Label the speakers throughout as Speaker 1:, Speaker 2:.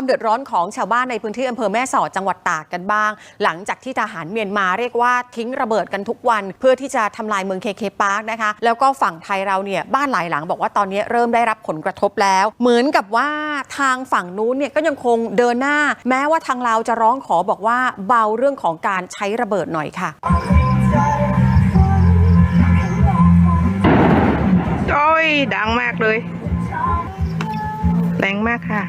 Speaker 1: ความเดือดร้อนของชาวบ้านในพื้นที่อำเภอแม่สอดจังหวัดตากกันบ้าง หลังจากที่ทหารเมียนมาเรียกว่าทิ้งระเบิดกันทุกวัน เพื่อที่จะทำลายเมืองเคเคปาร์คนะคะแล้วก็ฝั่งไทยเราเนี่ยบ้านหลายหลังบอกว่าตอนนี้เริ่มได้รับผลกระทบแล้ว เหมือนกับว่าทางฝั่งนู้นเนี่ยก็ยังคงเดินหน้า แม้ว่าทางเราจะร้องขอบอกว่าเบาเรื่องของการใช้ระเบิดหน่อยค่ะ
Speaker 2: โอ้ยดังมากเลย แรงมากค่ะ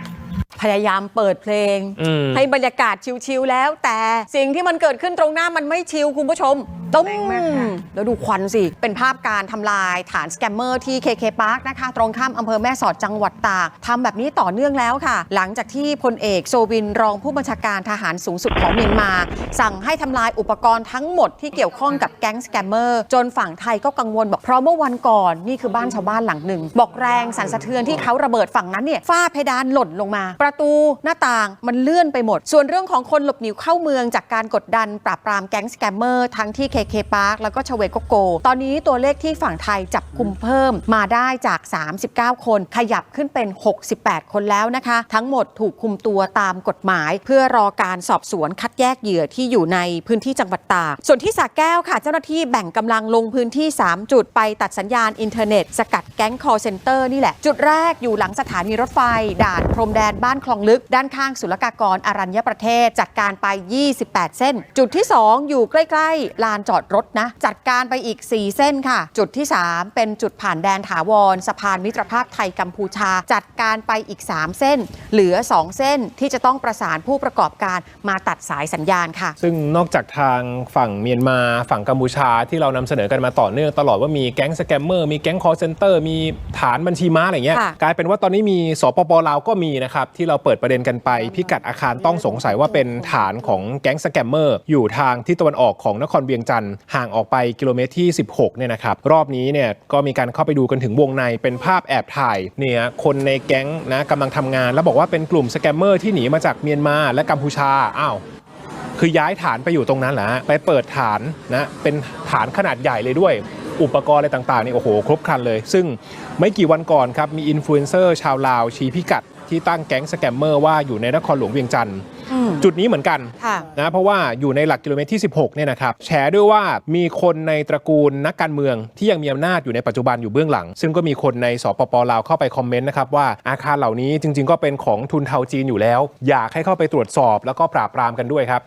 Speaker 1: พยายามเปิดเพลง
Speaker 3: อืม
Speaker 1: ให้บรรยากาศชิลๆแล้ว แต่สิ่งที่มันเกิดขึ้นตรงหน้ามันไม่ชิลคุณผู้ชม ตุ้ม
Speaker 2: แรง
Speaker 1: แล้วดูควันสิ เป็นภาพการทำลายฐานสแกมเมอร์ที่ KK Park นะคะ ตรงข้ามอำเภอแม่สอดจังหวัดตากทำแบบนี้ต่อเนื่องแล้วค่ะ หลังจากที่พลเอกโซวินรองผู้บัญชาการทหารสูงสุดของเมียนมา สั่งให้ทำลายอุปกรณ์ทั้งหมดที่เกี่ยวข้องกับแก๊งสแกมเมอร์ จนฝั่งไทยก็กังวลบอกเพราะเมื่อวันก่อนนี่คือบ้านชาวบ้านหลังหนึ่ง บอกแรงสั่นสะเทือนที่เขาระเบิดฝั่งนั้นเนี่ยฝ้าเพดานหล่นลงมา ประตูหน้าต่างมันเลื่อนไปหมด ส่วนเรื่องของคนหลบหนีเข้าเมืองจากการกดดันปราบปรามแก๊งสแกมเมอร์ทั้งที่ KK Park แล้วก็ชเวโกโก ตอนนี้ตัวเลขที่ฝั่งไทยจับกลุ่มเพิ่มมาได้จาก 39 คน ขยับขึ้นเป็น 68 คนแล้วนะคะ ทั้งหมดถูกคุมตัวตามกฎหมาย เพื่อรอการสอบสวนคัดแยกเหยื่อที่อยู่ในพื้นที่จังหวัดตากส่วนที่สระแก้วค่ะ เจ้าหน้าที่แบ่งกำลังลงพื้นที่ 3 จุดไปตัดสัญญาณอินเทอร์เน็ต สกัดแก๊ง call center นี่แหละ จุดแรกอยู่หลังสถานีรถไฟ ด่านพรมแดนบ้านคลองลึก ด้านข้างศุลกากรอรัญญประเทศ จัดการไป 28 เส้น จุดที่ 2 อยู่ใกล้ ๆ ลานจอดรถนะ จัดการไปอีก 4 เส้นค่ะ จุดที่ 3 เป็นจุดผ่านแดนถาวรสะพานมิตรภาพไทยกัมพูชา จัดการไปอีก 3 เส้น เหลือ 2 เส้นที่จะต้องประสานผู้ประกอบการมาตัดสายสัญญาณค่ะ
Speaker 3: ซึ่งนอกจากทางฝั่งเมียนมาฝั่งกัมพูชาที่เรานำเสนอกันมาต่อเนื่องตลอดว่ามีแก๊งสแกมเมอร์มีแก๊งคอร์เซนเตอร์มี ฐานบัญชีม้าอะไรเงี้ย
Speaker 1: ค่ะ
Speaker 3: กลายเป็นว่าตอนนี้มีสปปลาวก็มีนะครับที่เราเปิดประเด็นกันไป พิกัดอาคารต้องสงสัยว่าเป็นฐานของแก๊งสแกมเมอร์อยู่ทางที่ตะวันออกของนครเวียงจันทร์ห่างออกไปกิโลเมตรที่ 16เนี่ยนะครับรอบนี้เนี่ยก็มีการเข้าไปดูกันถึงวงในเป็นภาพแอบถ่ายเนี่ยคนในแก๊งนะกำลังทำงาน แล้วบอกว่าเป็นกลุ่มสแกมเมอร์ที่หนีมาจากเมียนมาและกัมพูชาอ้าวคือย้ายฐานไปอยู่ตรงนั้นแหละฮะไปเปิดฐานนะเป็นฐานขนาดใหญ่เลยด้วย อุปกรณ์อะไรต่างๆนี่โอ้โหครบครันเลย ซึ่งไม่กี่วันก่อนครับมีอินฟลูเอนเซอร์ชาวลาวชี้พิกัดที่ตั้งแก๊งสแกมเมอร์ว่าอยู่ในนครหลวงเวียงจันทร์
Speaker 1: อืม
Speaker 3: จุดนี้เหมือนกัน
Speaker 1: ค่ะ
Speaker 3: นะเพราะว่าอยู่ในหลักกิโลเมตรที่ 16เนี่ยนะครับแชร์ด้วยว่ามีคนในตระกูลนักการเมืองที่ยังมีอำนาจอยู่ในปัจจุบันอยู่เบื้องหลัง ซึ่งก็มีคนในสปปลาวเข้าไปคอมเมนต์นะครับว่าอาคารเหล่านี้จริง ๆ ก็เป็นของทุนเทาจีนอยู่แล้ว อยากให้เข้าไปตรวจสอบแล้วก็ปราบปรามกันด้วยครับ